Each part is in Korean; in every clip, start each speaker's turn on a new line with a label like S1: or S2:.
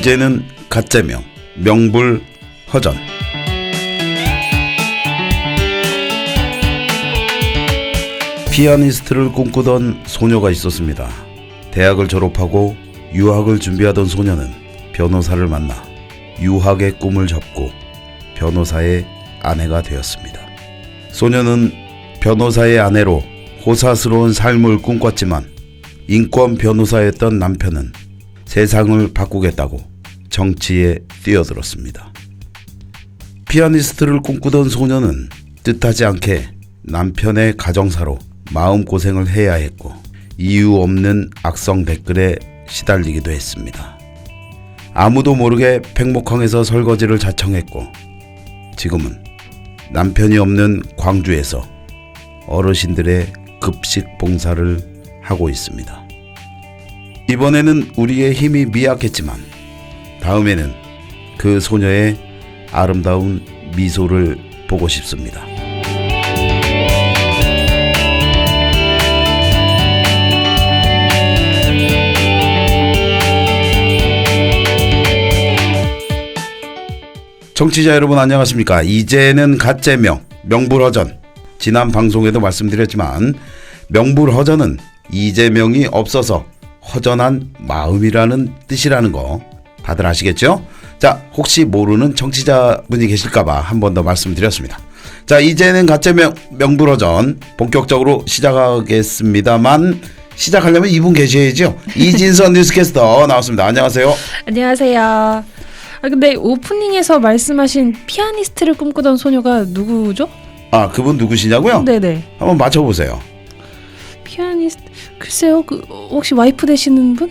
S1: 이제는 가짜명 명불 허전 피아니스트를 꿈꾸던 소녀가 있었습니다. 대학을 졸업하고 유학을 준비하던 소녀는 변호사를 만나 유학의 꿈을 접고 변호사의 아내가 되었습니다. 소녀는 변호사의 아내로 호사스러운 삶을 꿈꿨지만 인권 변호사였던 남편은 세상을 바꾸겠다고 정치에 뛰어들었습니다. 피아니스트를 꿈꾸던 소녀는 뜻하지 않게 남편의 가정사로 마음고생을 해야 했고 이유 없는 악성 댓글에 시달리기도 했습니다. 아무도 모르게 팽목항에서 설거지를 자청했고 지금은 남편이 없는 광주에서 어르신들의 급식 봉사를 하고 있습니다. 이번에는 우리의 힘이 미약했지만 다음에는 그 소녀의 아름다운 미소를 보고 싶습니다. 정치자 여러분 안녕하십니까? 이제는 가짜명 명불허전 지난 방송에도 말씀드렸지만 명불허전은 이재명이 없어서 허전한 마음이라는 뜻이라는 거 다들 아시겠죠? 자 혹시 모르는 정치자분이 계실까봐 한 번 더 말씀드렸습니다. 자 이제는 가짜 명 명불허전 본격적으로 시작하겠습니다만 시작하려면 이분 계셔야죠. 이진선 뉴스캐스터 나왔습니다. 안녕하세요.
S2: 안녕하세요. 아 근데 오프닝에서 말씀하신 피아니스트를 꿈꾸던 소녀가 누구죠?
S1: 아 그분 누구시냐고요?
S2: 네네.
S1: 한번 맞춰보세요.
S2: 피아니스트 글쎄요. 그 혹시 와이프 되시는 분?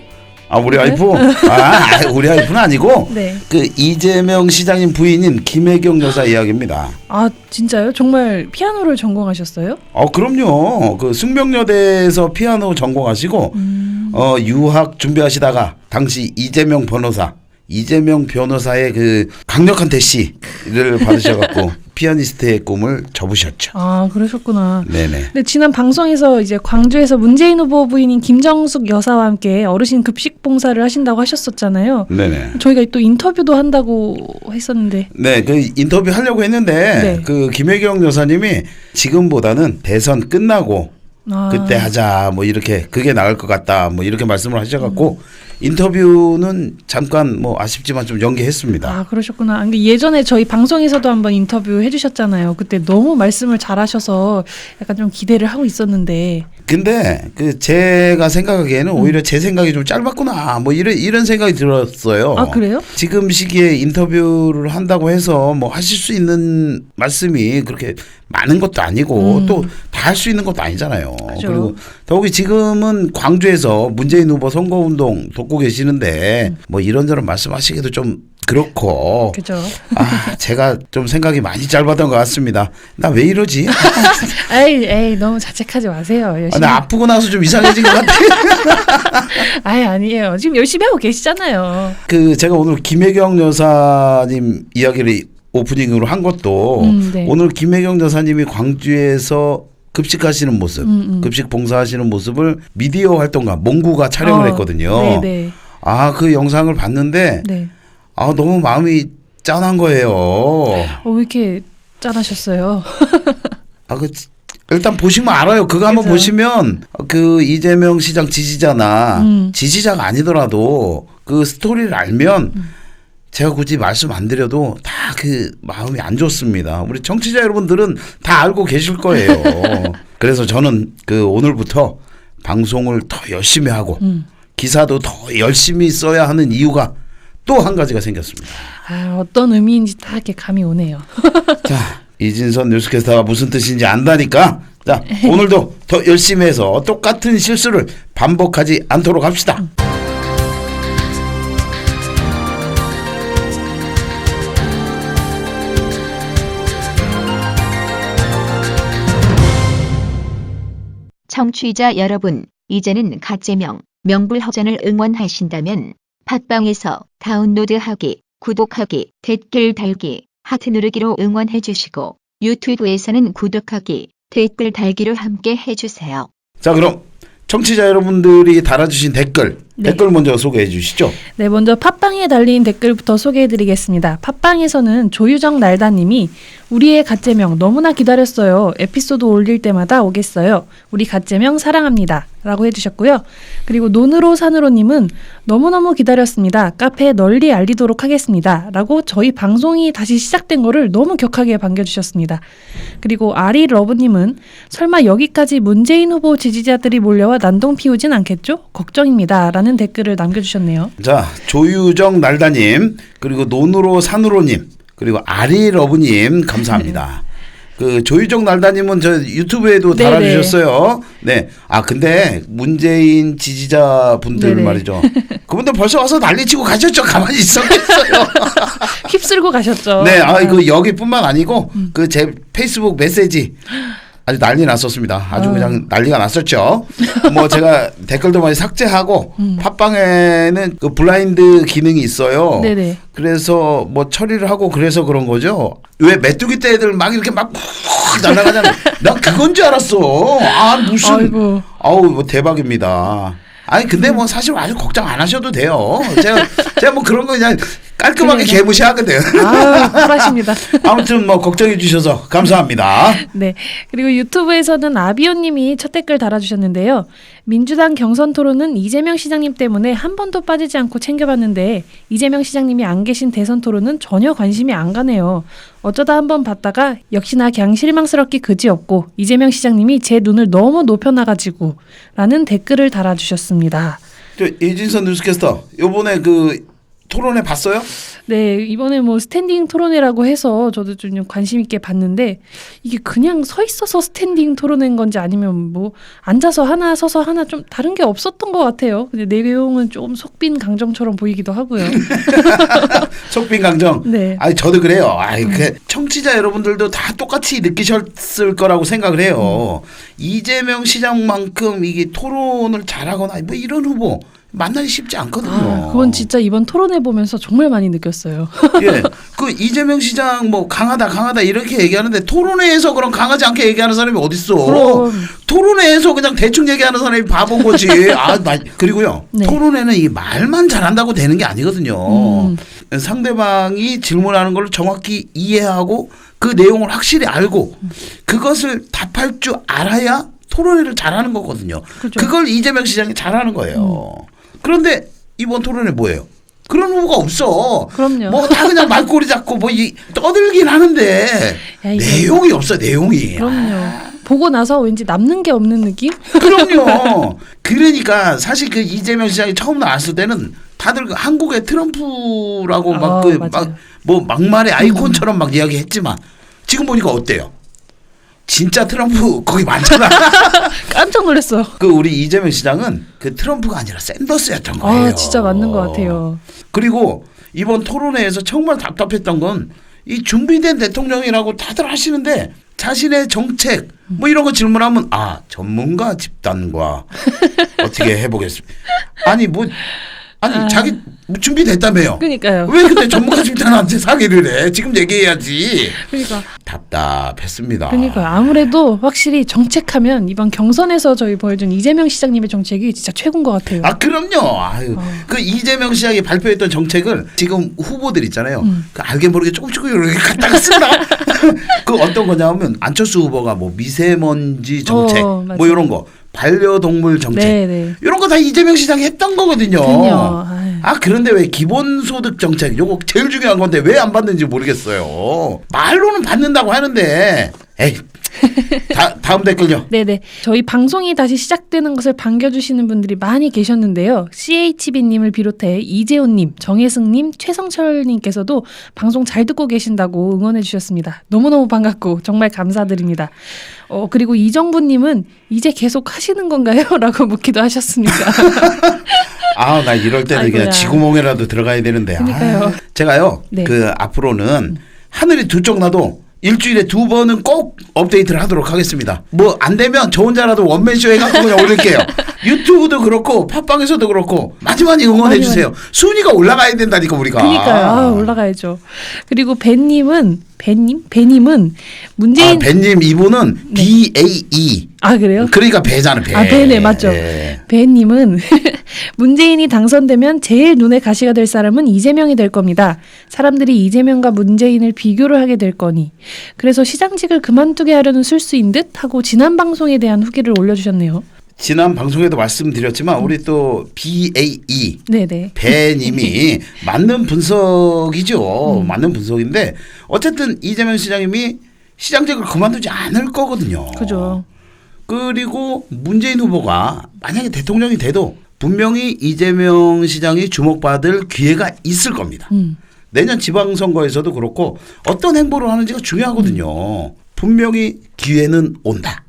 S1: 아 우리
S2: 네?
S1: 와이프? 아 우리 와이프는 아니고
S2: 네.
S1: 그 이재명 시장님 부인인 김혜경 여사 이야기입니다.
S2: 아 진짜요? 정말 피아노를 전공하셨어요?
S1: 어 그럼요. 그 숙명여대에서 피아노 전공하시고
S2: 음.
S1: 어 유학 준비하시다가 당시 이재명 변호사 이재명 변호사의 그 강력한 대시를 받으셔갖고 피아니스트의 꿈을 접으셨죠.
S2: 아 그러셨구나.
S1: 네네.
S2: 근데 지난 방송에서 이제 광주에서 문재인 후보 부인인 김정숙 여사와 함께 어르신 급식 봉사를 하신다고 하셨었잖아요.
S1: 네네.
S2: 저희가 또 인터뷰도 한다고 했었는데
S1: 네, 그 인터뷰 하려고 했는데
S2: 네.
S1: 그 김혜경 여사님이 지금보다는 대선 끝나고
S2: 아,
S1: 그때 하자 뭐 이렇게 그게 나을 것 같다 뭐 이렇게 말씀을 하셔갖고 인터뷰는 잠깐 뭐 아쉽지만 좀 연기했습니다.
S2: 아 그러셨구나. 근데 예전에 저희 방송에서도 한번 인터뷰 해주셨잖아요. 그때 너무 말씀을 잘하셔서 약간 좀 기대를 하고 있었는데
S1: 근데 그 제가 생각하기에는
S2: 음.
S1: 오히려 제 생각이 좀 짧았구나 뭐 이런 이런 생각이 들었어요.
S2: 아 그래요?
S1: 지금 시기에 인터뷰를 한다고 해서 뭐 하실 수 있는 말씀이 그렇게 많은 것도 아니고
S2: 음.
S1: 또 다 할 수 있는 것도 아니잖아요.
S2: 그죠.
S1: 그리고 더욱이 지금은 광주에서 문재인 후보 선거운동 돕고 계시는데 뭐 이런저런 말씀하시기도 좀 그렇고
S2: 그죠.
S1: 아 제가 좀 생각이 많이 짧았던 것 같습니다. 나 왜 이러지?
S2: 에이 에이 너무 자책하지 마세요.
S1: 아,
S2: 열심히.
S1: 나 아프고 나서 좀 이상해진 것 같아.
S2: 아예 아니에요. 지금 열심히 하고 계시잖아요.
S1: 그 제가 오늘 김혜경 여사님 이야기를 오프닝으로 한 것도
S2: 음, 네.
S1: 오늘 김혜경 여사님이 광주에서 급식하시는 모습,
S2: 음, 음.
S1: 급식 봉사하시는 모습을 미디어 활동가 몽구가 촬영을
S2: 어,
S1: 했거든요.
S2: 네네.
S1: 아그 영상을 봤는데
S2: 네.
S1: 아 너무 마음이 짠한 거예요.
S2: 어, 왜 이렇게 짠하셨어요?
S1: 아그 일단 보시면 알아요. 그거 한번
S2: 그죠.
S1: 보시면 그 이재명 시장 지지자나
S2: 음.
S1: 지지자가 아니더라도 그 스토리를 알면
S2: 음.
S1: 제가 굳이 말씀 안 드려도 다 그 마음이 안 좋습니다. 우리 청취자 여러분들은 다 알고 계실 거예요. 그래서 저는 그 오늘부터 방송을 더 열심히 하고
S2: 음.
S1: 기사도 더 열심히 써야 하는 이유가 또 한 가지가 생겼습니다.
S2: 아 어떤 의미인지 다 이렇게 감이 오네요.
S1: 자, 이진선 뉴스캐스터가 무슨 뜻인지 안다니까. 자, 오늘도 더 열심히 해서 똑같은 실수를 반복하지 않도록 합시다.
S3: 청취자 여러분, 이제는 가짜명, 명불허전을 응원하신다면 팟빵에서 다운로드하기, 구독하기, 댓글 달기, 하트 누르기로 응원해 주시고 유튜브에서는 구독하기, 댓글 달기로 함께 해주세요.
S1: 자, 그럼 청취자 여러분들이 달아주신 댓글
S2: 네.
S1: 댓글 먼저 소개해 주시죠.
S2: 네, 먼저 팟빵에 달린 댓글부터 소개해 드리겠습니다. 팟빵에서는 조유정 날다님이 우리의 갓제명 너무나 기다렸어요. 에피소드 올릴 때마다 오겠어요. 우리 갓제명 사랑합니다. 라고 해주셨고요. 그리고 논으로 산으로님은 너무너무 기다렸습니다. 카페에 널리 알리도록 하겠습니다. 라고 저희 방송이 다시 시작된 거를 너무 격하게 반겨주셨습니다. 그리고 아리 러브님은 설마 여기까지 문재인 후보 지지자들이 몰려와 난동 피우진 않겠죠? 걱정입니다. 라는 댓글을 남겨주셨네요.
S1: 자 조유정 날다님 그리고 논으로 산으로님 그리고 아리 러브님 감사합니다. 그 조유정 날다님은 저 유튜브에도
S2: 네네.
S1: 달아주셨어요. 네. 아 근데 문재인 지지자 분들
S2: 네네.
S1: 말이죠. 그분들 벌써 와서 난리치고 가셨죠. 가만히 있었겠어요.
S2: 휩쓸고 가셨죠.
S1: 네. 아. 이거 여기뿐만 아니고 그 제 페이스북 메시지. 아주 난리 났었습니다. 아주
S2: 아유.
S1: 그냥 난리가 났었죠. 뭐 제가 댓글도 많이 삭제하고
S2: 음.
S1: 팟빵에는 그 블라인드 기능이 있어요.
S2: 네네.
S1: 그래서 뭐 처리를 하고 그래서 그런 거죠. 왜 메뚜기 떼들 막 이렇게 막 날아가잖아. 난 그건 줄 알았어. 아 무슨
S2: 아이고.
S1: 아우 뭐 대박입니다. 아니 근데 뭐 사실 아주 걱정 안 하셔도 돼요. 제가 제가 뭐 그런 거 그냥 깔끔하게. 개무시하거든.
S2: 아유, 쿨하십니다.
S1: 아무튼 뭐 걱정해 주셔서 감사합니다.
S2: 네. 그리고 유튜브에서는 아비오님이 첫 댓글 달아주셨는데요. 민주당 경선 토론은 이재명 시장님 때문에 한 번도 빠지지 않고 챙겨봤는데 이재명 시장님이 안 계신 대선 토론은 전혀 관심이 안 가네요. 어쩌다 한 번 봤다가 역시나 그냥 실망스럽기 그지없고 이재명 시장님이 제 눈을 너무 높여놔가지고 라는 댓글을 달아주셨습니다.
S1: 저 이진선 뉴스캐스터 요번에 그 토론회 봤어요?
S2: 네, 이번에 뭐 스탠딩 토론회라고 해서 저도 좀 관심 있게 봤는데 이게 그냥 서 있어서 스탠딩 토론회인 건지 아니면 뭐 앉아서 하나 서서 하나 좀 다른 게 없었던 것 같아요. 근데 내용은 좀 속빈 강정처럼 보이기도 하고요.
S1: 속빈 강정.
S2: 네.
S1: 아니 저도 그래요. 아이 그 청취자 여러분들도 다 똑같이 느끼셨을 거라고 생각을 해요. 이재명 시장만큼 이게 토론을 잘하거나 뭐 이런 후보 만나기 쉽지 않거든요.
S2: 아, 그건 진짜 이번 토론회 보면서 정말 많이 느꼈어요.
S1: 예. 그 이재명 시장 뭐 강하다 강하다 이렇게 얘기하는데 토론회에서 그럼 강하지 않게 얘기하는 사람이 어딨어?
S2: 그럼.
S1: 토론회에서 그냥 대충 얘기하는 사람이 바본 거지. 아, 마- 그리고요.
S2: 네.
S1: 토론회는 이 말만 잘한다고 되는 게 아니거든요.
S2: 음.
S1: 상대방이 질문하는 걸 정확히 이해하고 그 내용을 확실히 알고 그것을 답할 줄 알아야 토론회를 잘하는 거거든요.
S2: 그죠.
S1: 그걸 이재명 시장이 잘하는 거예요. 그런데 이번 토론회 뭐예요? 그런 후보가 없어.
S2: 그럼요.
S1: 뭐 다 그냥 말꼬리 잡고 뭐 이 떠들긴 하는데
S2: 야,
S1: 내용이 없어 내용이.
S2: 그럼요. 보고 나서 왠지 남는 게 없는 느낌?
S1: 그럼요. 그러니까 사실 그 이재명 시장이 처음 나왔을 때는 다들 그 한국의 트럼프라고
S2: 어,
S1: 막 그. 막뭐 막말의 아이콘처럼 막 이야기했지만 지금 보니까 어때요? 진짜 트럼프 거기 많잖아.
S2: 깜짝 놀랐어요.
S1: 그 우리 이재명 시장은 그 트럼프가 아니라 샌더스였던 거예요.
S2: 아, 진짜 맞는 것 같아요.
S1: 그리고 이번 토론회에서 정말 답답했던 건 이 준비된 대통령이라고 다들 하시는데 자신의 정책 뭐 이런 거 질문하면 아 전문가 집단과 어떻게 해보겠습니다. 아니 뭐 아니
S2: 아.
S1: 자기 뭐 준비됐다며요.
S2: 그러니까요.
S1: 왜 근데 전문가 집단한테 사기를 해? 지금 얘기해야지.
S2: 그러니까
S1: 답답했습니다.
S2: 그러니까 아무래도 확실히 정책하면 이번 경선에서 저희 보여준 이재명 시장님의 정책이 진짜 최고인 것 같아요.
S1: 아 그럼요. 아유
S2: 어.
S1: 그 이재명 시장이 발표했던 정책을 지금 후보들 있잖아요.
S2: 음.
S1: 그 알게 모르게 조금씩 이렇게 갖다가 쓴다. 그 어떤 거냐면 안철수 후보가 뭐 미세먼지 정책
S2: 어.
S1: 뭐 이런 거 반려동물 정책
S2: 네, 네.
S1: 이런 거 다 이재명 시장이 했던 거거든요.
S2: 그럼요. 아
S1: 그런데 왜 기본소득 정책 요거 제일 중요한 건데 왜 안 받는지 모르겠어요. 말로는 받는다고 하는데 에이 다, 다음 댓글요.
S2: 네네. 저희 방송이 다시 시작되는 것을 반겨주시는 분들이 많이 계셨는데요. CHB님을 비롯해 이재훈님, 정혜승님, 최성철님께서도 방송 잘 듣고 계신다고 응원해 주셨습니다. 너무너무 반갑고 정말 감사드립니다. 어, 그리고 이정부님은 이제 계속 하시는 건가요? 라고 묻기도 하셨습니다.
S1: 아, 나 이럴 때는
S2: 아이고야.
S1: 그냥 지구멍에라도 들어가야 되는데.
S2: 그러니까요.
S1: 아, 제가요.
S2: 네.
S1: 그 앞으로는 하늘이 두 쪽 나도 일주일에 두 번은 꼭 업데이트를 하도록 하겠습니다. 뭐 안 되면 저 혼자라도 원맨쇼 해갖고 그냥 올릴게요. 유튜브도 그렇고 팟빵에서도 그렇고 많이 많이 응원해 주세요. 순위가 올라가야 된다니까 우리가.
S2: 그니까요. 아, 올라가야죠. 그리고 벤님은 벤님 벤님은 문재인
S1: 아, 벤님 이분은
S2: 네.
S1: B A E.
S2: 아 그래요?
S1: 그러니까 배잖아 배.
S2: 아, 배네, 맞죠.
S1: 예.
S2: 배님은 문재인이 당선되면 제일 눈에 가시가 될 사람은 이재명이 될 겁니다. 사람들이 이재명과 문재인을 비교를 하게 될 거니. 그래서 시장직을 그만두게 하려는 술수인 듯 하고 지난 방송에 대한 후기를 올려주셨네요.
S1: 지난 방송에도 말씀드렸지만 우리 또 B A E
S2: 네네.
S1: 배님이 맞는 분석이죠.
S2: 음.
S1: 맞는 분석인데 어쨌든 이재명 시장님이 시장직을 그만두지 않을 거거든요.
S2: 그죠.
S1: 그리고 문재인 후보가 만약에 대통령이 돼도 분명히 이재명 시장이 주목받을 기회가 있을 겁니다.
S2: 음.
S1: 내년 지방선거에서도 그렇고 어떤 행보를 하는지가 중요하거든요. 분명히 기회는 온다.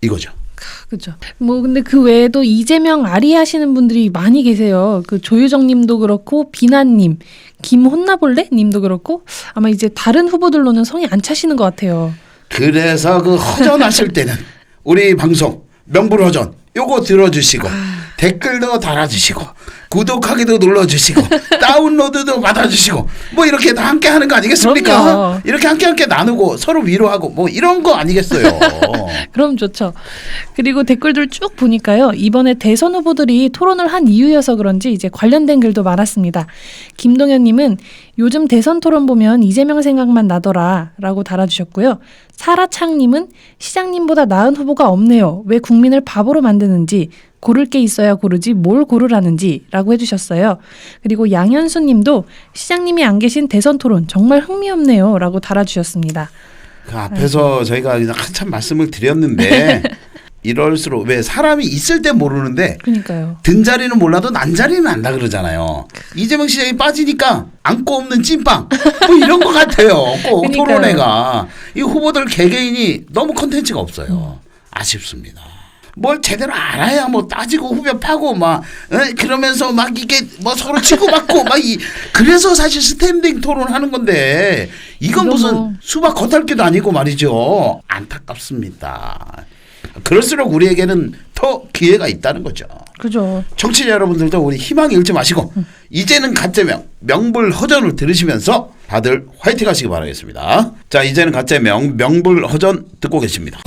S1: 이거죠.
S2: 그죠. 뭐 근데 그 외에도 이재명 아리 하시는 분들이 많이 계세요. 그 조유정 님도 그렇고 비나님, 김혼나볼래 님도 그렇고 아마 이제 다른 후보들로는 성이 안 차시는 것 같아요.
S1: 그래서 그 허전하실 때는 우리 방송 명불허전 요거 들어주시고 댓글도 달아주시고 구독하기도 눌러주시고 다운로드도 받아주시고 뭐 이렇게 다 함께 하는 거 아니겠습니까?
S2: 그럼요.
S1: 이렇게 함께 함께 나누고 서로 위로하고 뭐 이런 거 아니겠어요?
S2: 그럼 좋죠. 그리고 댓글들 쭉 보니까요. 이번에 대선 후보들이 토론을 한 이유여서 그런지 이제 관련된 글도 많았습니다. 김동현님은 요즘 대선 토론 보면 이재명 생각만 나더라 라고 달아주셨고요. 사라창님은 시장님보다 나은 후보가 없네요. 왜 국민을 바보로 만드는지 고를 게 있어야 고르지 뭘 고르라는지 라고 해주셨어요. 그리고 양현수 님도 시장님이 안 계신 대선 토론 정말 흥미없네요 라고 달아주셨습니다.
S1: 그 앞에서 저희가 그냥 한참 말씀을 드렸는데 이럴수록 왜 사람이 있을 때 모르는데
S2: 그러니까요.
S1: 든 자리는 몰라도 난 자리는 안다 그러잖아요. 이재명 시장이 빠지니까 안고 없는 찐빵 뭐 이런 것 같아요. 꼭. 토론회가 이 후보들 개개인이 너무 컨텐츠가 없어요. 아쉽습니다. 뭘 제대로 알아야 뭐 따지고 후벼 파고 막 어? 그러면서 막 이게 뭐 서로 치고받고 막 이 그래서 사실 스탠딩 토론하는 건데 이건 무슨
S2: 뭐.
S1: 수박 겉핥기도 아니고 말이죠. 안타깝습니다. 그럴수록 우리에게는 더 기회가 있다는 거죠.
S2: 그죠.
S1: 청취자 여러분들도 우리 희망 잃지 마시고 이제는 가짜명 명불허전을 들으시면서 다들 화이팅 하시기 바라겠습니다. 자 이제는 가짜명 명불허전 듣고 계십니다.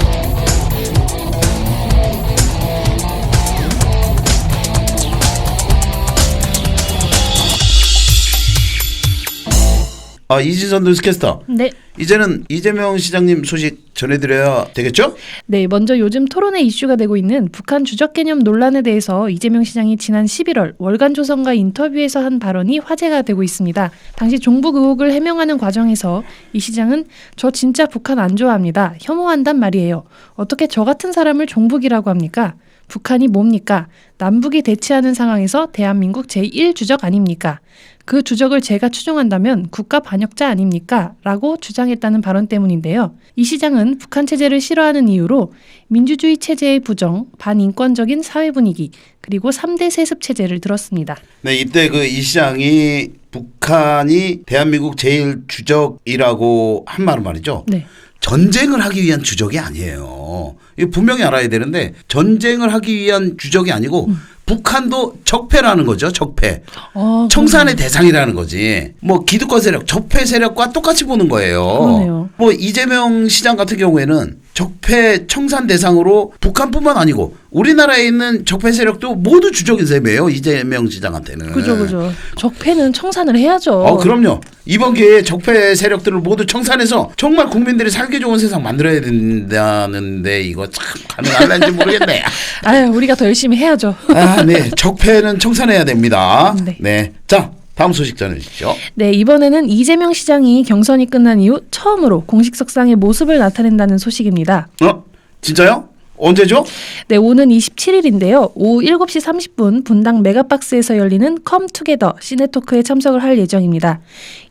S1: 아 이지선 뉴스캐스터
S2: 네.
S1: 이제는 이재명 시장님 소식 전해드려야 되겠죠?
S2: 네, 먼저 요즘 토론에 이슈가 되고 있는 북한 주적 개념 논란에 대해서 이재명 시장이 지난 11월 월간 조선과 인터뷰에서 한 발언이 화제가 되고 있습니다. 당시 종북 의혹을 해명하는 과정에서 이 시장은 저 진짜 북한 안 좋아합니다. 혐오한단 말이에요. 어떻게 저 같은 사람을 종북이라고 합니까? 북한이 뭡니까? 남북이 대치하는 상황에서 대한민국 제1주적 아닙니까? 그 주적을 제가 추종한다면 국가 반역자 아닙니까? 라고 주장했다는 발언 때문인데요. 이 시장은 북한 체제를 싫어하는 이유로 민주주의 체제의 부정, 반인권적인 사회 분위기, 그리고 3대 세습 체제를 들었습니다.
S1: 네, 이때 그 이 시장이 북한이 대한민국 제일 주적이라고 한 말은 말이죠.
S2: 네.
S1: 전쟁을 하기 위한 주적이 아니에요. 이거 분명히 알아야 되는데 전쟁을 하기 위한 주적이 아니고 북한도 적폐라는 거죠. 적폐.
S2: 어,
S1: 청산의 대상이라는 거지. 뭐 기득권 세력, 적폐 세력과 똑같이 보는 거예요.
S2: 그러네요.
S1: 뭐 이재명 시장 같은 경우에는 적폐 청산 대상으로 북한뿐만 아니고 우리나라에 있는 적폐 세력도 모두 주적인 셈이에요. 이재명 시장한테는.
S2: 그죠, 그죠. 적폐는 청산을 해야죠.
S1: 어, 그럼요. 이번 기회에 적폐 세력들을 모두 청산해서 정말 국민들이 살기 좋은 세상 만들어야 된다는데 이거 참 가능할는지 모르겠네.
S2: 아유, 우리가 더 열심히 해야죠.
S1: 아, 네. 적폐는 청산해야 됩니다.
S2: 네.
S1: 네. 자, 다음 소식 전해 주시죠.
S2: 네, 이번에는 이재명 시장이 경선이 끝난 이후 처음으로 공식 석상의 모습을 나타낸다는 소식입니다.
S1: 어? 진짜요? 언제죠?
S2: 네, 오는 27일인데요. 오후 7시 30분 분당 메가박스에서 열리는 컴투게더 시네토크에 참석을 할 예정입니다.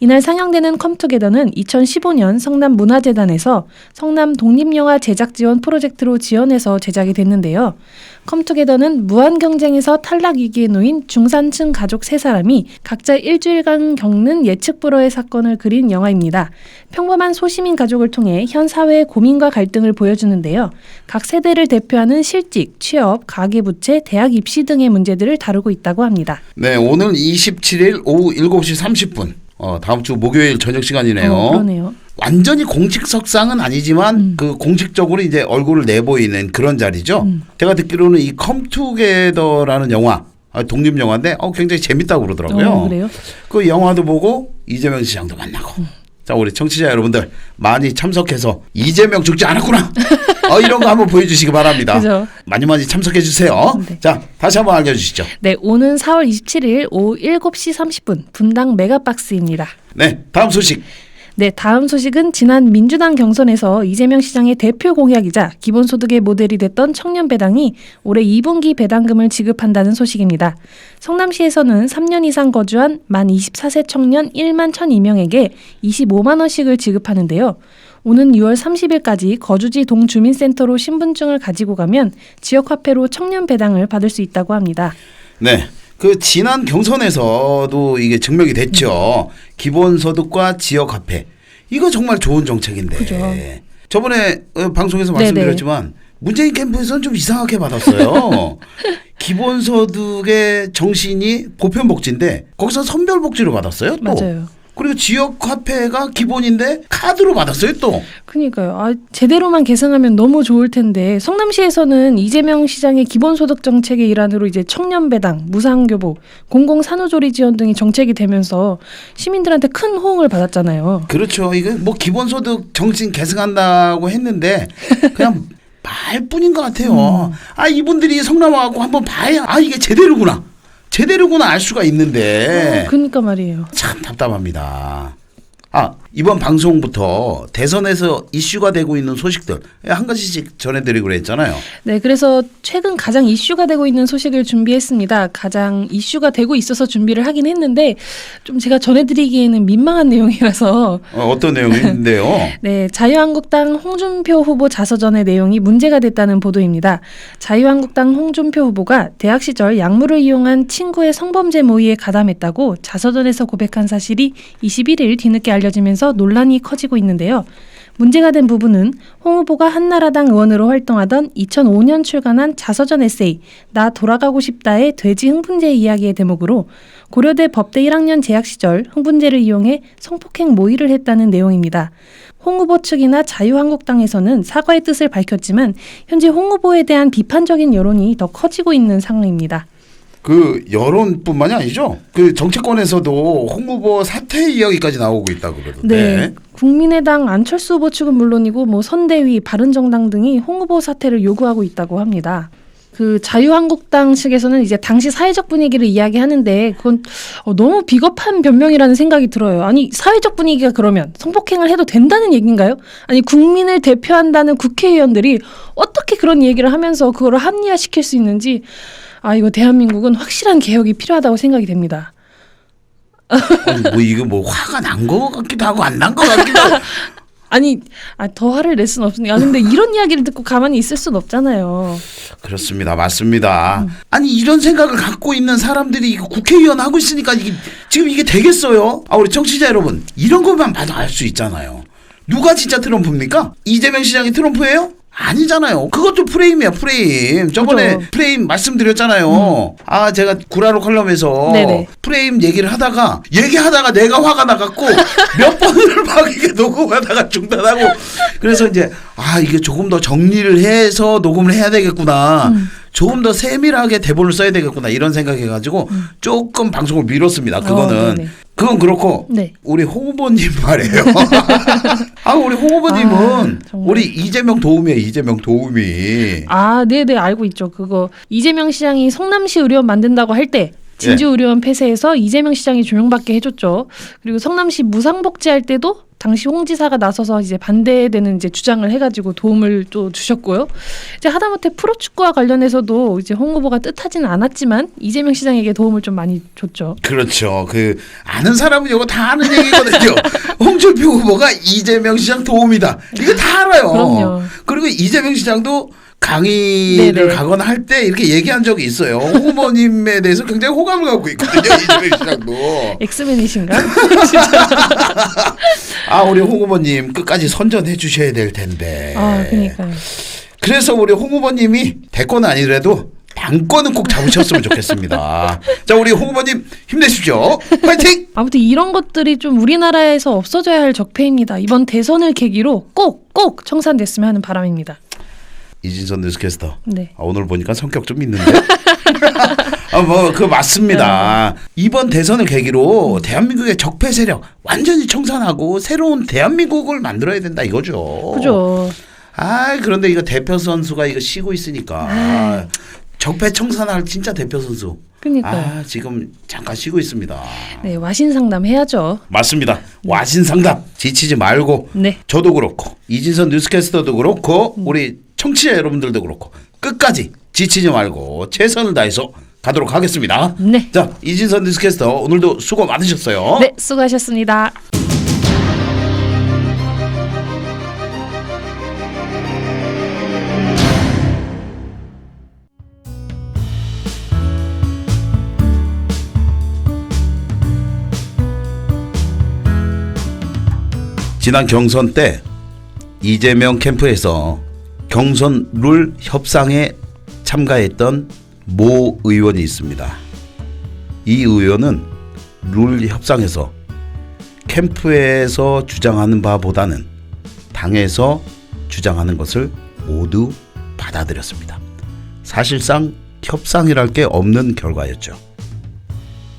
S2: 이날 상영되는 컴투게더는 2015년 성남 문화재단에서 성남 독립영화 제작 지원 프로젝트로 지원해서 제작이 됐는데요. 컴투게더는 무한 경쟁에서 탈락 위기에 놓인 중산층 가족 세 사람이 각자 일주일간 겪는 예측 불허의 사건을 그린 영화입니다. 평범한 소시민 가족을 통해 현 사회의 고민과 갈등을 보여주는데요. 각 세대를 대표하는 실직, 취업, 가계부채, 대학 입시 등의 문제들을 다루고 있다고 합니다.
S1: 네, 오늘 27일 오후 7시 30분. 어, 다음 주 목요일 저녁 시간이네요.
S2: 어, 그러네요.
S1: 완전히 공식 석상은 아니지만 그 공식적으로 이제 얼굴을 내보이는 그런 자리죠.
S2: 음.
S1: 제가 듣기로는 이 컴투게더라는 영화 아, 독립 영화인데 어, 굉장히 재밌다고 그러더라고요.
S2: 어, 그래요?
S1: 그 영화도 보고 이재명 시장도 만나고.
S2: 음.
S1: 자 우리 청취자 여러분들 많이 참석해서 이재명 죽지 않았구나. 어, 이런 거 한번 보여주시기 바랍니다.
S2: 그죠.
S1: 많이 많이 참석해 주세요.
S2: 네.
S1: 자 다시 한번 알려주시죠.
S2: 네, 오는 4월 27일 오후 7시 30분 분당 메가박스입니다.
S1: 네 다음 소식.
S2: 네, 다음 소식은 지난 민주당 경선에서 이재명 시장의 대표 공약이자 기본소득의 모델이 됐던 청년 배당이 올해 2분기 배당금을 지급한다는 소식입니다. 성남시에서는 3년 이상 거주한 만 24세 청년 1만 1,002명에게 25만 원씩을 지급하는데요. 오는 6월 30일까지 거주지 동주민센터로 신분증을 가지고 가면 지역화폐로 청년 배당을 받을 수 있다고 합니다.
S1: 네. 그 지난 경선에서도 이게 증명이 됐죠. 기본소득과 지역화폐. 이거 정말 좋은 정책인데.
S2: 그죠.
S1: 저번에 어, 방송에서
S2: 네네.
S1: 말씀드렸지만 문재인 캠프에서는 좀 이상하게 받았어요. 기본소득의 정신이 보편복지인데 거기서 선별복지로 받았어요. 또.
S2: 맞아요.
S1: 그리고 지역 화폐가 기본인데 카드로 받았어요. 또.
S2: 그니까요. 아, 제대로만 계산하면 너무 좋을 텐데 성남시에서는 이재명 시장의 기본소득 정책의 일환으로 이제 청년 배당, 무상교복, 공공 산후조리 지원 등이 정책이 되면서 시민들한테 큰 호응을 받았잖아요.
S1: 그렇죠. 이거 뭐 기본소득 정신 계승한다고 했는데 그냥 말뿐인 것 같아요. 아 이분들이 성남 와갖고 한번 봐야 아 이게 제대로구나. 제대로구나 알 수가 있는데
S2: 어, 그니까 말이에요.
S1: 참 답답합니다. 아 이번 방송부터 대선에서 이슈가 되고 있는 소식들 한 가지씩 전해드리기로 했잖아요.
S2: 네, 그래서 최근 가장 이슈가 되고 있는 소식을 준비했습니다. 가장 이슈가 되고 있어서 준비를 하긴 했는데 좀 제가 전해드리기에는 민망한 내용이라서
S1: 어, 어떤 내용인데요?
S2: 네, 자유한국당 홍준표 후보 자서전의 내용이 문제가 됐다는 보도입니다. 자유한국당 홍준표 후보가 대학 시절 약물을 이용한 친구의 성범죄 모의에 가담했다고 자서전에서 고백한 사실이 21일 뒤늦게 알려 지면서 논란이 커지고 있는데요. 문제가 된 부분은 홍 후보가 한나라당 의원으로 활동하던 2005년 출간한 자서전 에세이 나 돌아가고 싶다의 돼지 흥분제 이야기의 대목으로 고려대 법대 1학년 재학 시절 흥분제를 이용해 성폭행 모의를 했다는 내용입니다. 홍 후보 측이나 자유한국당에서는 사과의 뜻을 밝혔지만 현재 홍 후보에 대한 비판적인 여론이 더 커지고 있는 상황입니다.
S1: 그 여론뿐만이 아니죠. 그 정치권에서도 홍 후보 사퇴 이야기까지 나오고 있다고 그러던데.
S2: 네. 국민의당 안철수 후보 측은 물론이고 뭐 선대위, 바른정당 등이 홍 후보 사퇴를 요구하고 있다고 합니다. 그 자유한국당 측에서는 이제 당시 사회적 분위기를 이야기하는데 그건 어, 너무 비겁한 변명이라는 생각이 들어요. 아니 사회적 분위기가 그러면 성폭행을 해도 된다는 얘기인가요? 아니 국민을 대표한다는 국회의원들이 어떻게 그런 얘기를 하면서 그거를 합리화시킬 수 있는지 아 이거 대한민국은 확실한 개혁이 필요하다고 생각이 됩니다.
S1: 아니, 뭐 이거 뭐 화가 난 거 같기도 하고 안 난 거 같기도 하고.
S2: 아니 아, 더 화를 낼 수는 없으니까 아, 근데 이런 이야기를 듣고 가만히 있을 수는 없잖아요.
S1: 그렇습니다. 맞습니다. 아니 이런 생각을 갖고 있는 사람들이 국회의원 하고 있으니까 이게 지금 이게 되겠어요? 아 우리 청취자 여러분 이런 것만 봐도 알 수 있잖아요. 누가 진짜 트럼프입니까? 이재명 시장이 트럼프예요? 아니잖아요. 그것도 프레임이야, 프레임. 저번에
S2: 그죠.
S1: 프레임 말씀드렸잖아요. 아, 제가 구라로 컬럼에서
S2: 네네.
S1: 프레임 얘기를 하다가 얘기하다가 내가 화가 나갖고 몇 번을 막 이게 녹음하다가 중단하고 그래서 이제 아 이게 조금 더 정리를 해서 녹음을 해야 되겠구나. 조금 더 세밀하게 대본을 써야 되겠구나 이런 생각해가지고 조금 방송을 미뤘습니다. 그거는
S2: 어, 네네.
S1: 그건 그렇고
S2: 네.
S1: 우리 홍 후보님 말이에요. 아 우리 홍 후보님은
S2: 아.
S1: 우리 이재명 도움이에요. 이재명 도움이.
S2: 아, 네, 네, 알고 있죠. 그거 이재명 시장이 성남시 의료원 만든다고 할 때 진주 의료원 폐쇄해서 이재명 시장이 조명받게 해줬죠. 그리고 성남시 무상복지할 때도 당시 홍 지사가 나서서 이제 반대되는 이제 주장을 해가지고 도움을 또 주셨고요. 이제 하다못해 프로축구와 관련해서도 이제 홍 후보가 뜻하지는 않았지만 이재명 시장에게 도움을 좀 많이 줬죠.
S1: 그렇죠. 그 아는 사람은 이거 다 아는 얘기거든요. 홍준표 후보가 이재명 시장 도움이다. 이거 다 알아요.
S2: 그럼요.
S1: 그리고 이재명 시장도 강의를
S2: 네네.
S1: 가거나 할 때 이렇게 얘기한 적이 있어요. 홍 후보님에 대해서 굉장히 호감을 갖고 있거든요. 이재명 시장도.
S2: 엑스맨이신가?
S1: 아 우리 홍 후보님 끝까지 선전해 주셔야 될 텐데.
S2: 아, 그러니까요.
S1: 그래서 우리 홍 후보님이 대권 아니더라도 당권은 꼭 잡으셨으면 좋겠습니다. 자 우리 홍 후보님 힘내십시오. 파이팅!
S2: 아무튼 이런 것들이 좀 우리나라에서 없어져야 할 적폐입니다. 이번 대선을 계기로 꼭 꼭 청산됐으면 하는 바람입니다.
S1: 이진선 뉴스캐스터.
S2: 네.
S1: 아, 오늘 보니까 성격 좀 있는데. 아, 뭐, 그 맞습니다. 이번 대선을 계기로 대한민국의 적폐 세력 완전히 청산하고 새로운 대한민국을 만들어야 된다 이거죠.
S2: 그죠.
S1: 아, 그런데 이거 대표 선수가 이거 쉬고 있으니까 아, 적폐 청산할 진짜 대표 선수.
S2: 그러니까요.
S1: 아, 지금 잠깐 쉬고 있습니다.
S2: 네, 와신 상담 해야죠.
S1: 맞습니다. 와신 상담 지치지 말고
S2: 네.
S1: 저도 그렇고 이진선 뉴스캐스터도 그렇고 우리 청취자 여러분들도 그렇고 끝까지 지치지 말고 최선을 다해서 가도록 하겠습니다.
S2: 네.
S1: 자 이진선 뉴스캐스터 오늘도 수고 많으셨어요.
S2: 네, 수고하셨습니다.
S1: 지난 경선 때 이재명 캠프에서 경선 룰 협상에 참가했던 모 의원이 있습니다. 이 의원은 룰 협상에서 캠프에서 주장하는 바보다는 당에서 주장하는 것을 모두 받아들였습니다. 사실상 협상이랄 게 없는 결과였죠.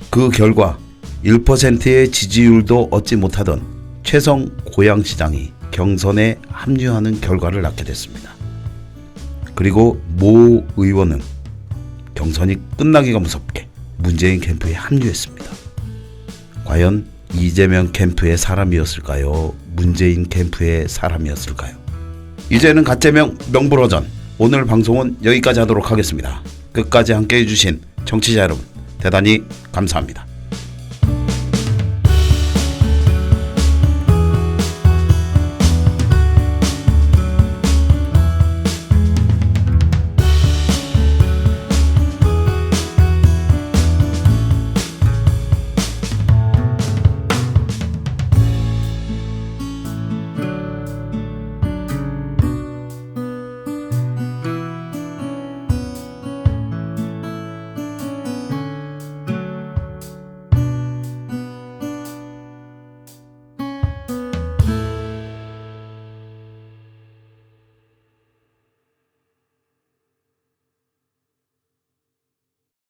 S1: 그 결과 1%의 지지율도 얻지 못하던 최성 고양시장이 경선에 합류하는 결과를 낳게 됐습니다. 그리고 모 의원은 경선이 끝나기가 무섭게 문재인 캠프에 합류했습니다. 과연 이재명 캠프의 사람이었을까요? 문재인 캠프의 사람이었을까요? 이제는 가짜명 명불허전 오늘 방송은 여기까지 하도록 하겠습니다. 끝까지 함께 해주신 청취자 여러분 대단히 감사합니다.